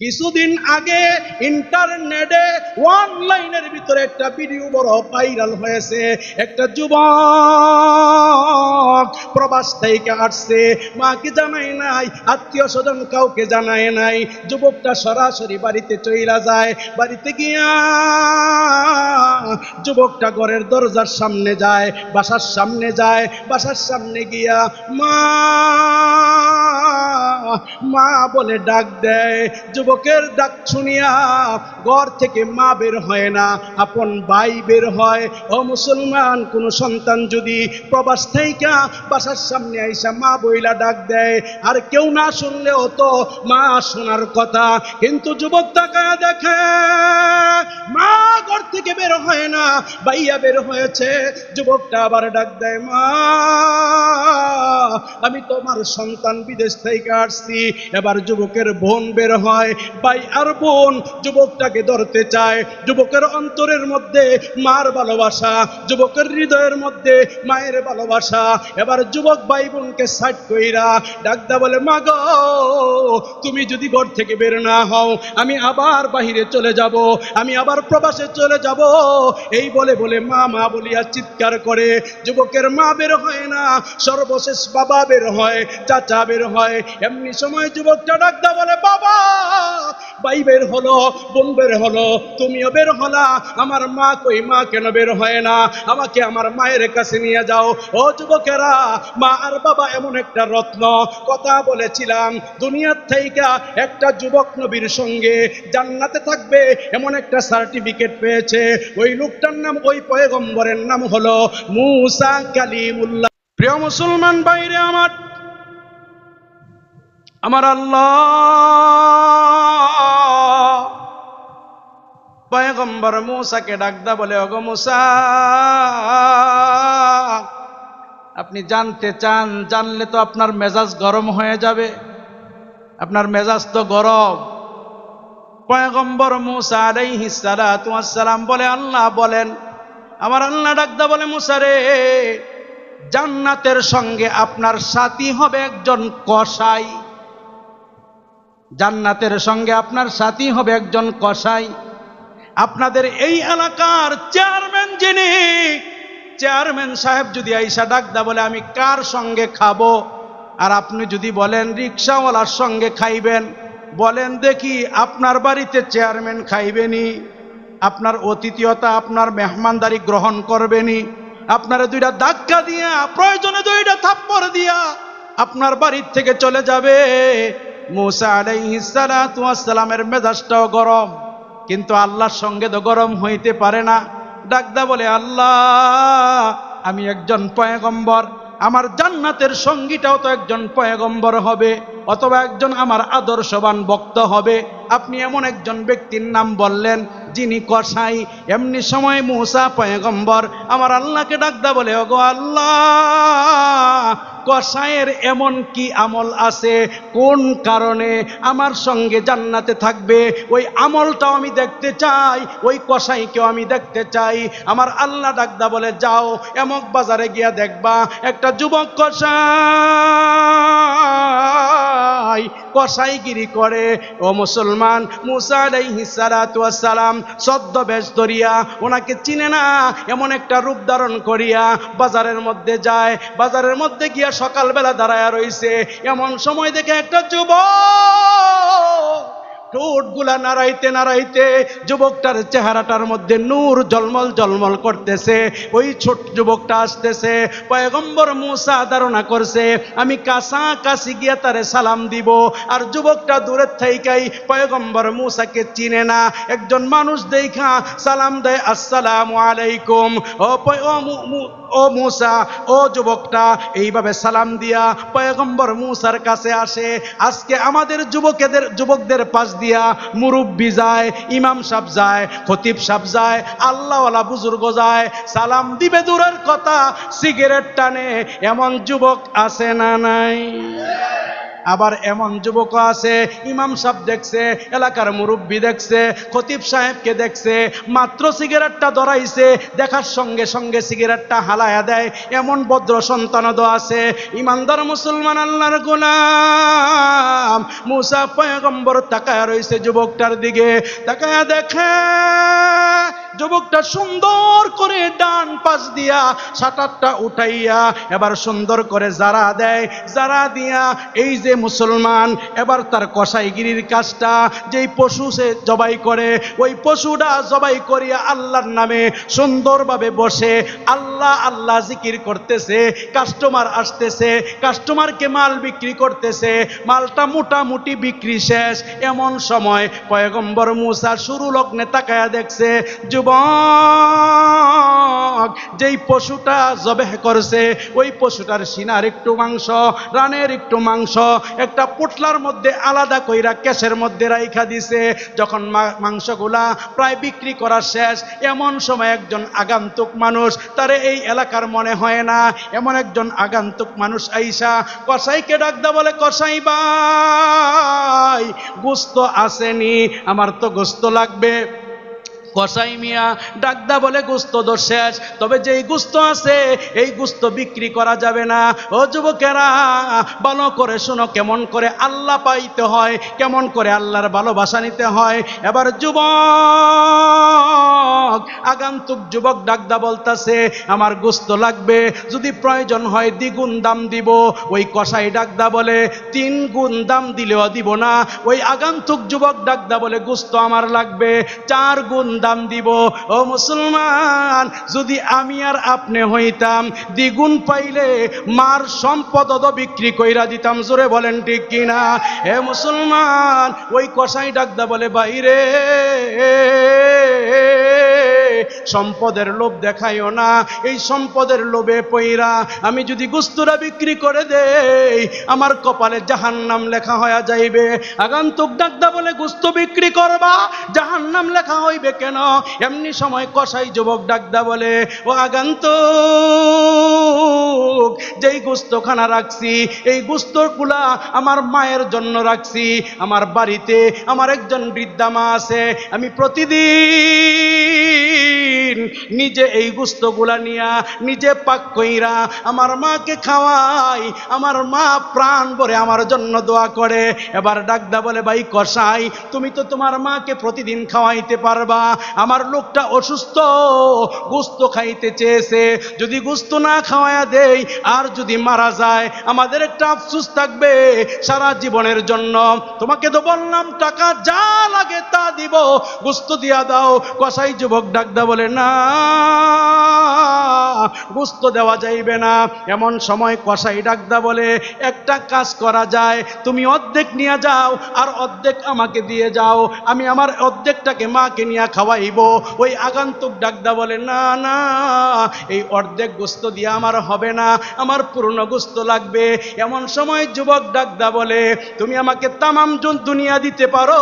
কিছুদিন আগে ইন্টারনেটে অনলাইনের ভিতরে একটা ভিডিও বড় ভাইরাল হয়েছে। একটা যুবক প্রবাস থেকে আসছে। মাকে জানাই নাই? আত্মীয় স্বজন কাউকে জানায় নাই। যুবকটা সরাসরি বাড়িতে চইলা যায়। বাড়িতে গিয়া যুবকটা ঘরের দরজার সামনে যায়, বাসার সামনে যায়। বাসার সামনে গিয়া মা মা বলে, ডাক দেয় যুবকের ডাক শুনিয়া ঘর থেকে মা বের হয় না, আপন ভাই বের হয়। ও মুসলমান, কোন সন্তান যদি প্রবাস থেকে বাসার সামনে আইসা মা বইলা ডাক দেয়, আর কেউ না শুনলে তো মা শোনার কথা। কিন্তু যুবক তাকায় দেখে, মা ঘর থেকে বের হয় না, ভাইয়া বের হয়েছে। যুবকটা আবার ডাক দেয়, মা, আমি তোমার সন্তান বিদেশ থেকে আসছি। এবার যুবকের বোন বের হয় ভাই আর বোন, যুবকটাকে ধরতে চায়। যুবকের অন্তরের মধ্যে মার ভালোবাসা, যুবকের হৃদয়ের মধ্যে মায়ের ভালোবাসা। এবার যুবক ভাই বোনকে সাইড কইরা ডাকদা বলে মা তুমি যদি ঘর থেকে বের না হও, আমি আবার বাহিরে চলে যাব, আমি আবার প্রবাসে চলে যাব। এই বলে বলে মা মা বলিয়া চিৎকার করে। যুবকের মা বের হয় না, সর্বশেষ বাবা বের হয়, চাচা বের হয়। এমনি সময় যুবকটা ডাকদা বলে, বাবা ভাই বের হলো, বোন বের হলো, তুমিও বের হলা। আমার মা কই, মা কেন বের হয় না? আমাকে আমার মায়ের কাছে নিয়ে যাও। ও যুবকেরা, মা আর বাবা এমন একটা রত্ন। কথা বলেছিলাম, দুনিয়ার থেকে একটা যুবক নবীর সঙ্গে জান্নাতে থাকবে, এমন একটা সার্টিফিকেট পেয়েছে। ওই লোকটার নাম, ওই পয়গম্বরের নাম হলো মুসা কালিমুল্লাহ। প্রিয় মুসলমান বাইরে আমার আমার আল্লাহ। পয়গম্বর মূসাকে ডাকদা বলে অগ মূসা, আপনি জানতে চান, জানলে তো আপনার মেজাজ গরম হয়ে যাবে। আপনার মেজাজ তো গরম। পয়গম্বর মুসা ওয়াস সালাম বলে, আল্লাহ বলেন। আমার আল্লাহ ডাকদা বলে, মুসা রে, জান্নাতের সঙ্গে আপনার সাথী হবে একজন কসাই। জান্নাতের সঙ্গে আপনার সাথী হবে একজন কসাই। আপনাদের এই এলাকার চেয়ারম্যান যিনি, চেয়ারম্যান সাহেব যদি আইসা ডাকদা বলে, আমি কার সঙ্গে খাব? আর আপনি যদি বলেন, রিক্সাওয়ালার সঙ্গে খাইবেন। বলেন, দেখি আপনার বাড়িতে চেয়ারম্যান খাইবেনি, আপনার অতিথিয়তা, আপনার মেহমানদারি গ্রহণ করবেনি, আপনারা দুইটা ধাক্কা দিয়া, প্রয়োজনে দুইটা থাপ্পড় দিয়া আপনার বাড়ির থেকে চলে যাবে। মুসা আলাইহিস সালাতু ওয়াস সালামের মেজাজটাও গরম, কিন্তু আল্লাহর সঙ্গে তো গরম হইতে পারে না। ডাকদা বলে, আল্লাহ, আমি একজন পয়গম্বর, আমার জান্নাতের সঙ্গীটাও তো একজন পয়গম্বর হবে, অথবা একজন আমার আদর্শবান বক্ত হবে। আপনি এমন একজন ব্যক্তির নাম বললেন যিনি কসাই, এমনি সময় মুসা পয়গম্বর আমার আল্লাহকে ডাকদা বলে, ওগো আল্লাহ, কসাইয়ের এমন কি আমল আছে? কোন কারণে আমার সঙ্গে জান্নাতে থাকবে? ওই আমলটাও আমি দেখতে চাই, ওই কসাইকেও আমি দেখতে চাই। আমার আল্লাহ ডাকদা বলে, যাও, এমক বাজারে গিয়া দেখবা, একটা যুবক কসাই কসাইগিরি করে। ও মুসলমান, মুসা সদ্য বেশ ধরিয়া ওনাকে চিনে না, এমন একটা রূপ ধারণ করিয়া বাজারের মধ্যে যায়। বাজারের মধ্যে গিয়া সকালবেলা দাঁড়ায় রইছে। এমন সময় দেখে একটা যুবক ঠোঁটগুলা নাড়াইতে নাড়াইতে যুবকটার চেহারাটার মধ্যে নূর জলমল জলমল করতেছে। ওই ছোট যুবকটা আসতেছে, পয়গম্বর মুসা ধারণা করছে, আমি কাছা কাছি গিয়া তারে সালাম দিব। আর যুবকটা দূরের থাইকাই পয়গম্বর মুসাকে চিনে না। একজন মানুষ দেখা সালাম দেয়, আসসালাম আলাইকুম। ও ও মুসা, ও যুবকটা। এইভাবে সালাম দিয়া পয়গম্বর মুসার কাছে আসে। আজকে আমাদের যুবকেদের, যুবকদের পাশ দিয়া মুরব্বি যায়, ইমাম সাহেব যায়, খতিব সাহেব যায়, আল্লাহওয়ালা বুজুর্গ যায়, সালাম দিবে দূরের কথা, সিগারেট টানে, এমন যুবক আছে না নাই? আবার এমন যুবক আছে, ইমাম সাহেব দেখছে, এলাকার মুরব্বী দেখছে, খতিব সাহেবকে দেখছে, মাত্র সিগারেটটা ধরাইছে, দেখার সঙ্গে সঙ্গে সিগারেটটা হালায়া দেয়, এমন ভদ্র সন্তানও আছে, ইমানদার মুসলমান আল্লাহর গোলাম। মুসা পয়গম্বর তাকায়া রয়েছে যুবকটার দিকে, তাকায়া দেখে যুবকটা সুন্দর করে ডান পাশ দিয়া সাঁতারটা উঠাইয়া এবার সুন্দর করে জারা দেয়। জারা দিয়া এই যে মুসলমান, এবার তার কসাইগিরির কাজটা, যেই পশু সে জবাই করে, ওই পশুটা জবাই করিয়া আল্লাহর নামে সুন্দরভাবে বসে, আল্লাহ আল্লাহ জিকির করতেছে কাস্টমার আসতেছে কাস্টমারকে মাল বিক্রি করতেছে, মালটা মোটামুটি বিক্রি শেষ। এমন সময় পয়গম্বর মুসা শুরু লগ্নে তাকায়া দেখছে যুবক, যেই পশুটা জবেহ করছে, ওই পশুটার সিনার একটু মাংস, রানের একটু মাংস, একটা পুটলার মধ্যে আলাদা কইরা ক্যাশের মধ্যে রাইখা দিছে। যখন মাংসগুলা প্রায় বিক্রি করা শেষ, এমন সময় একজন আগান্তুক মানুষ, তারে এই এলাকার মনে হয় না, এমন একজন আগান্তুক মানুষ আইসা, কসাইকে ডাকদা বলে, কসাই ভাই, গুস্ত আসেনি, আমার তো গোস্ত লাগবে। কসাই মিয়া ডাকদা বলে গুস্ত দোষ শেষ। তবে যেই গুস্ত আছে, এই গুস্ত বিক্রি করা যাবে না। ও যুবকেরা, ভালো করে শোনো কেমন করে আল্লাহ পাইতে হয়, কেমন করে আল্লাহর ভালোবাসা নিতে হয়। এবার যুবক, আগান্তুক যুবক ডাকদা বলতাছে, আমার গুস্ত লাগবে, যদি প্রয়োজন হয় দ্বিগুণ দাম দিব। ওই কসাই ডাকদা বলে তিন গুণ দাম দিলেও দিব না। ওই আগান্তুক যুবক ডাকদা বলে, গুস্ত আমার লাগবে চার গুণ দাম দিব। ও মুসলমান, যদি আমি আর আপনি হইতাম, দ্বিগুণ পাইলে মার সম্পদ বিক্রি কইরা দিতাম, জোরে বলেন ঠিক কিনা? হে মুসলমান, ওই কষাই ডাকদা বলে, বাইরে সম্পদের লোভ দেখাইও না, এই সম্পদের লোভে পইরা আমি যদি গুস্তুরা বিক্রি করে দেই, আমার কপালে জাহান্নাম লেখা হয়ে যাইবে। আগান্তুক ডাকদা বলে, গুস্ত বিক্রি করবা, জাহান্নাম লেখা হইবে কেন? এমনি সময় কসাই যুবক ডাকদা বলে, ও আগান্তুক, যেই গুস্তখানা রাখছি, এই গুস্তগুলা আমার মায়ের জন্য রাখছি, আমার বাড়িতে আমার একজন বৃদ্ধা মা আছে, আমি প্রতিদিন নিজে এই গুস্তগুলা নিয়া নিজে পাক কইরা আমার মাকে খাওয়াই, আমার মা প্রাণ ভরে আমার জন্য দোয়া করে। এবার ডাকদা বলে, ভাই কসাই, তুমি তো তোমার মাকে প্রতিদিন খাওয়াইতে পারবা। আমার লোকটা অসুস্থ, গুস্ত খাইতে চেয়েছে। যদি গুস্ত না খাওয়ায়া দেই, আর যদি মারা যায়, আমাদের একটা আফসুস থাকবে সারা জীবনের জন্য। তোমাকে তো বললাম, টাকা যা লাগে তা দিব। গুস্ত দিয়া দাও। কসাই যুবক ডাকদা বলে, না গুস্ত দেওয়া যাইবে না। এমন সময় কসাই ডাকদা বলে, একটা কাজ করা যায়, তুমি অর্ধেক নিয়ে যাও আর অর্ধেক আমাকে দিয়ে যাও। আমি আমার অর্ধেকটাকে মাকে নিয়ে খাওয়াইব। ওই আগান্তুক ডাকদা বলে, না না, এই অর্ধেক গোস্ত দিয়ে আমার হবে না, আমার পুরনো গোস্ত লাগবে। এমন সময় যুবক ডাকদা বলে, তুমি আমাকে তামাম জন দুনিয়া দিতে পারো,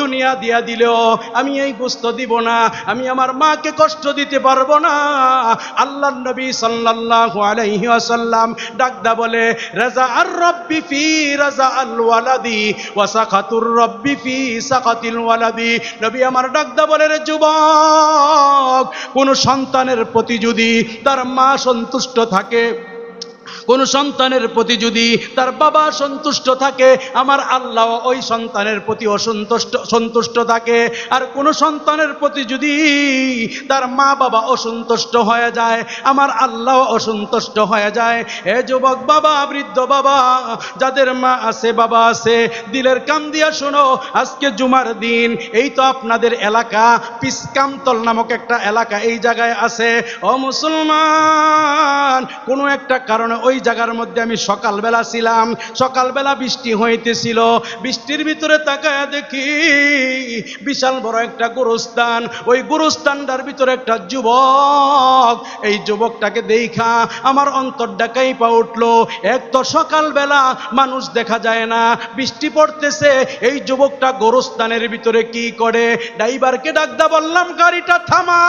দুনিয়া দিয়া দিলেও আমি এই গোস্ত দিব না। আমি আমার মাকে কষ্ট দিতে পারব না। আল্লাহ নবী সাল্লাল্লাহু আলাইহি ওয়াসাল্লাম ডাকদা বলে রাজা আর রব্বি ফি রাজা আল ওয়ালাদি ওয়া সাকাতুর রব্বি ফি সাকাতিল ওয়ালাদি। নবী আমার ডাকদা বলে, রে যুবক, কোন সন্তানের প্রতি যদি তার মা সন্তুষ্ট থাকে কোন সন্তানের প্রতি যদি তার বাবা সন্তুষ্ট থাকে, আমার আল্লাহ ওই সন্তানের প্রতি অসন্তুষ্ট, সন্তুষ্ট থাকে। আর কোন সন্তানের প্রতি যদি তার মা বাবা অসন্তুষ্ট হয়ে যায়, আমার আল্লাহ অসন্তুষ্ট হয়ে যায়। এ যুবক বাবা, বৃদ্ধ বাবা, যাদের মা আছে, বাবা আছে, দিলের কাম দিয়া শোনো, আজকে জুমার দিন, এই তো আপনাদের এলাকা, পিসকামতল নামক একটা এলাকা এই জায়গায় আছে। ও মুসলমান, কোনো একটা কারণে ওই জায়গার মধ্যে আমি সকালবেলা ছিলাম। সকালবেলা বৃষ্টি হইতেছিল। বৃষ্টির ভিতরে তাকায় দেখি বিশাল বড় একটা গুরুস্থান। ওই গোরস্থানটার ভিতরে একটা যুবক। এই যুবকটাকে দেখা আমার অন্তরটা কাইপা উঠল। এক তো সকালবেলা মানুষ দেখা যায় না। বৃষ্টি পড়তেছে। এই যুবকটা গোরস্থানের ভিতরে কি করে? ড্রাইভারকে ডাকদা বললাম, গাড়িটা থামা।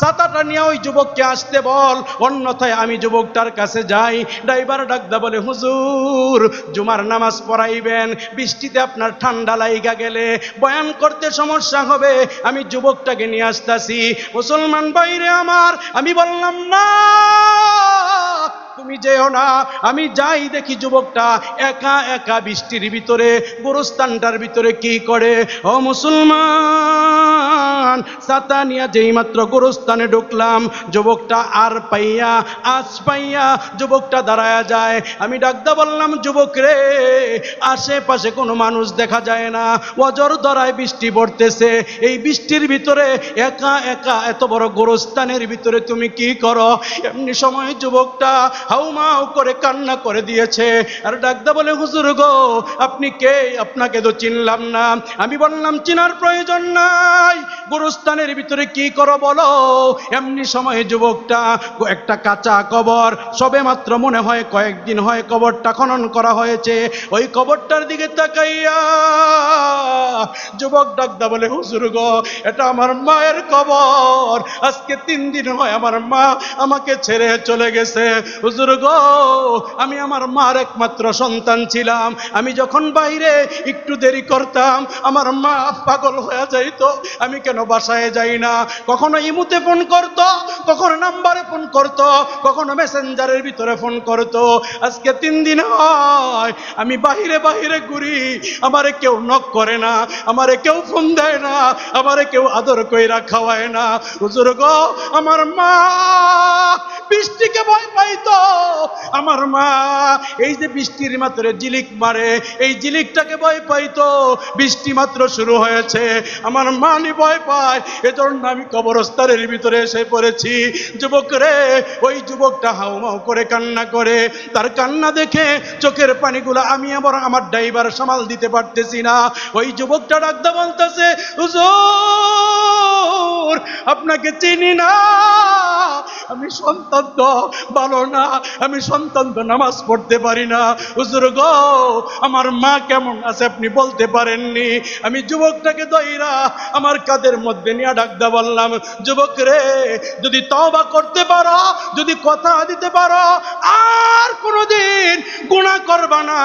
ছাতাটা নিয়ে ওই যুবককে আসতে বল। অন্যথায় আমি যুবকটার কাছে যাই ড্রাইভার ডাকদা বলে, হুজুর, জুমার নামাজ পড়াইবেন, বৃষ্টিতে আপনার ঠান্ডা লাইগা গেলে বয়ান করতে সমস্যা হবে। আমি যুবকটাকে নিয়ে আসতেছি, মুসলমান বাইরে আমার, আমি বললাম, না। তুমি যেও না। আমি যাই দেখি যুবকটা, একা একা বৃষ্টির ভিতরে, গোরস্থানটার ভিতরে কি করে? ও মুসলমান, সাতা নিয়া যেই মাত্র গোরস্থানে ঢুকলাম, যুবকটা আর পাইয়া, আজ পাইয়া যুবকটা দাঁড়ায়া যায়। আমি ডাকদা বললাম, যুবক রে, আশেপাশে কোনো মানুষ দেখা যায় না। অজর ধরায় বৃষ্টি পড়তেছে। এই বৃষ্টির ভিতরে একা একা এত বড় গোরস্থানের ভিতরে তুমি কি করো? এমনি সময় যুবকটা হাউমাউ করে কান্না করে দিয়েছে। আর ডাকদা বলে, হুজুর গো, আপনি কে? আপনাকে তো চিনলাম না। আমি বললাম, চিনার প্রয়োজন নাই। গোরস্থানের ভিতরে কি করো বলো? এমনি সময়ে যুবকটা একটা কাঁচা কবর, সবে মাত্র মনে হয় কয়েকদিন হয় কবরটা খনন করা হয়েছে। ওই কবরটার দিকে তাকাইয়া যুবক ডাকদা বলে, হুজুর গো, এটা আমার মায়ের কবর। আজকে তিন দিন হয় আমার মা আমাকে ছেড়ে চলে গেছে। হুজুর গো, আমি আমার মার একমাত্র সন্তান ছিলাম। আমি যখন বাইরে একটু দেরি করতাম, আমার মা পাগল হয়ে যাইতো। আমি কেন বাসায় যাই না? কখনো ইমুতে ফোন করতো, কখনো নাম্বারে ফোন করতো, কখনো মেসেঞ্জারের ভিতরে ফোন করতো। আজকে তিন দিন হয়, আমি বাহিরে বাহিরে ঘুরি, আমারে কেউ নক করে না, আমারে কেউ ফোন দেয় না, আমারে কেউ আদর কইরা খাওয়ায় না। হুজুর গো, আমার মা বৃষ্টিকে ভয় পাইতো আমার মা, এই যে বৃষ্টির মাত্রে জিলিক মারে, এই জিলিকটাকে ভয় পাইতো বৃষ্টি মাত্র শুরু হয়েছে। আমার মানি ভয় পায়। এজন্য আমি কবরস্থানের ভিতরে এসে পড়েছি। যুবক রে, ওই যুবকটা হাউ হাউমাউ করে কান্না করে। তার কান্না দেখে চোখের পানিগুলো আমি আবার আমার ড্রাইভার সামাল দিতে পারতেছি না। ওই যুবকটা ডাকতে বলতেছে, হুজুর! আপনাকে চিনি না। আমি সন্তান তো ভালো না, আমি সন্তান তো নামাজ পড়তে পারি না। হুজুর গো, আমার মা কেমন আছে আপনি বলতে পারেননি। আমি যুবকটাকে দইরা আমার কাদের মধ্যে নিয়ে ডাকদা বললাম, যুবক রে, যদি তওবা করতে পারো, যদি কথা দিতে পারো, আর কোনোদিন গুণা করবা না,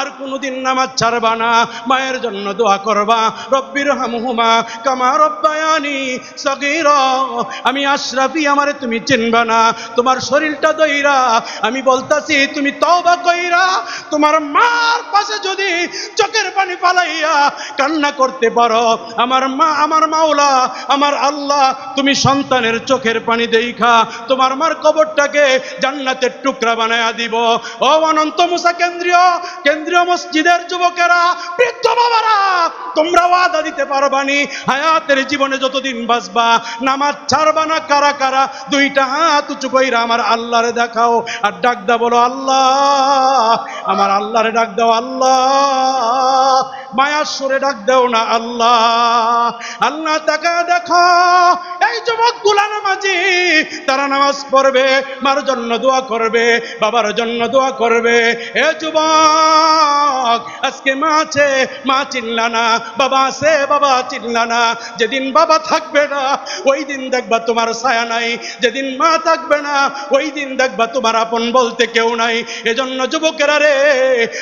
আর কোনোদিন নামাজ ছাড়বা না। মায়ের জন্য দোয়া করবা। রব্বির হামহুমা কামা রব্বায়ানি আমি আশরাফি, আমারে তুমি চিনবা না। তোমার শরীরটা দইরা, আমি বলতাছি, তুমি তওবা কইরা, তোমার মার পাশে যদি চোখের পানি পালাইয়া কান্না করতে পারো, আমার মা, আমার মাওলা, আমার আল্লাহ, তুমি সন্তানের চোখের পানি দেইখা, তোমার মার কবরটাকে জান্নাতের টুকরা বানায়া দিব। ও অনন্ত মুসা, কেন্দ্রীয় কেন্দ্রীয় মসজিদের যুবকেরা, বৃদ্ধ বাবারা, তোমরা ওয়াদা দিতে পারবানি, হায়াতের জীবনে যতদিন বাঁচবা নামাজ ছাড়বা না, কারা কারা? দুইটা হাত উঁচু কইরা আমার আল্লাহরে দেখাও, আর ডাক দা বলো, আল্লাহ, আমার আল্লাহরে ডাক দাও, আল্লাহ, মায়ার সুরে ডাক দাও না, আল্লাহ আল্লাহ তাকা দেখো, এই যুবক গুলা নামাজি তারা নামাজ পড়বে, মার জন্য দোয়া করবে, বাবার জন্য দোয়া করবে। এ যুবক, আজকে মা আছে, মা চিল্লা না, বাবা আছে, বাবা চিল্লা না। যেদিন বাবা থাকবে না, ওই দিন দেখবা তোমার ছায়া নাই। যেদিন মা থাকবে না, ওই দিন দেখবা তোমার আপন বলতে কেউ নাই। এজন্য যুবকেরা রে,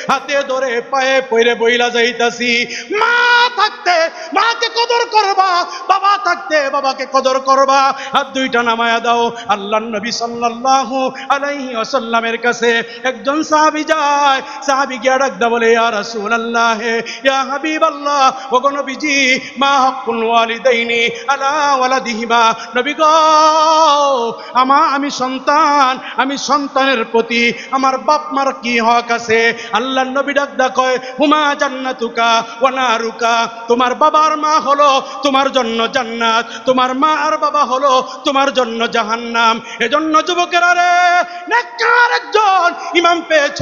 হাতে ধরে পায়ে পইরে বইলা যাইতাছি। মা থাকতে, মাকে কদর করবা, বাবা থাকতে, বাবাকে কদর করবা। দুইটা নামায়া দাও। আল্লাহ নবী সাল্লাল্লাহু আলাইহি কাছে একজন যায়। গিয়া ডাকদা বলে, ইয়া ইয়া নবীজি, মা ওয়ালিদাইনি আলা ওয়ালাদিহিমা। নবী গো, আমা, আমি সন্তান, আমি সন্তানের প্রতি আমার বাপ মার কি হক আছে? আল্লাহ নবী ডাকদা কয়, হুমা জান্নাতুকা ওয়া নারুকা, তোমার বাবার মা হলো, তোমার জন্য জান্নাত, তোমার মা আর বাবা হলো তোমার জন্য জাহান্নাম। এজন্য যুবকেরা রে, নেককার একজন ইমাম পেয়েছ।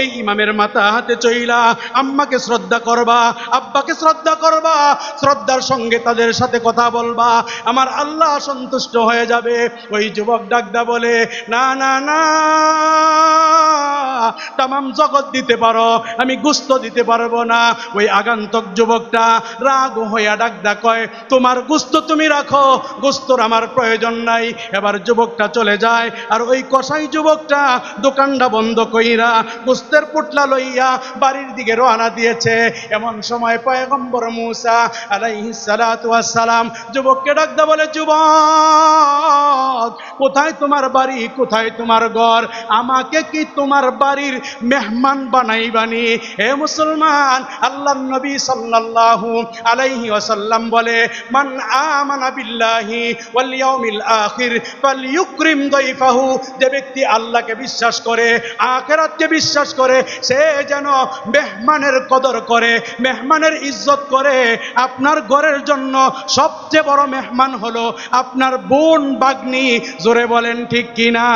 এই ইমামের মাথা হাতে চইলা আম্মাকে শ্রদ্ধা করবা, আব্বাকে শ্রদ্ধা করবা, শ্রদ্ধার সঙ্গে তাদের সাথে কথা বলবা। আমার আল্লাহ সন্তুষ্ট হয়ে যাবে। ওই যুবক ডাকদা বলে, না না না, তামাম জগৎ দিতে পারো, আমি গুস্ত দিতে পারব না। ওই আগান্তক যুবকটা রাগ হইয়া ডাকদা কয়, তোমার গুস্ত তুমি রাখো গুস্তর আমার প্রয়োজন নাই। এবার যুবকটা চলে যায়, আর ওই কসাই যুবকটা দোকানটা বন্ধ কইরা গুস্তের পুটলা লইয়া বাড়ির দিকে রওনা দিয়েছে। এমন সময় পয়গম্বর মুসা সালাম যুবককে ডাকদা বলে, যুবক, কোথায় তোমার বাড়ি? কোথায় তোমার ঘর? আমাকে কি তোমার বাড়ির মেহমান বানাইবানি? হে মুসলমান আল্লাহ নবী সাল্লাল্লাহু আলাইহি ওয়াসাল্লাম বলে, মান আমানা বিল্লাহি ওয়াল ইয়াউমিল যে ব্যক্তি আল্লাহকে বিশ্বাস করে, আখেরাতকে বিশ্বাস করে, সে যেন মেহমানের কদর করে, মেহমানের ইজ্জত করে, আপনার ঘরের জন্য সবচেয়ে বড় মেহমান হলো আপনার বোন বাগ্নি। জোরে বলেন ঠিক কিনা?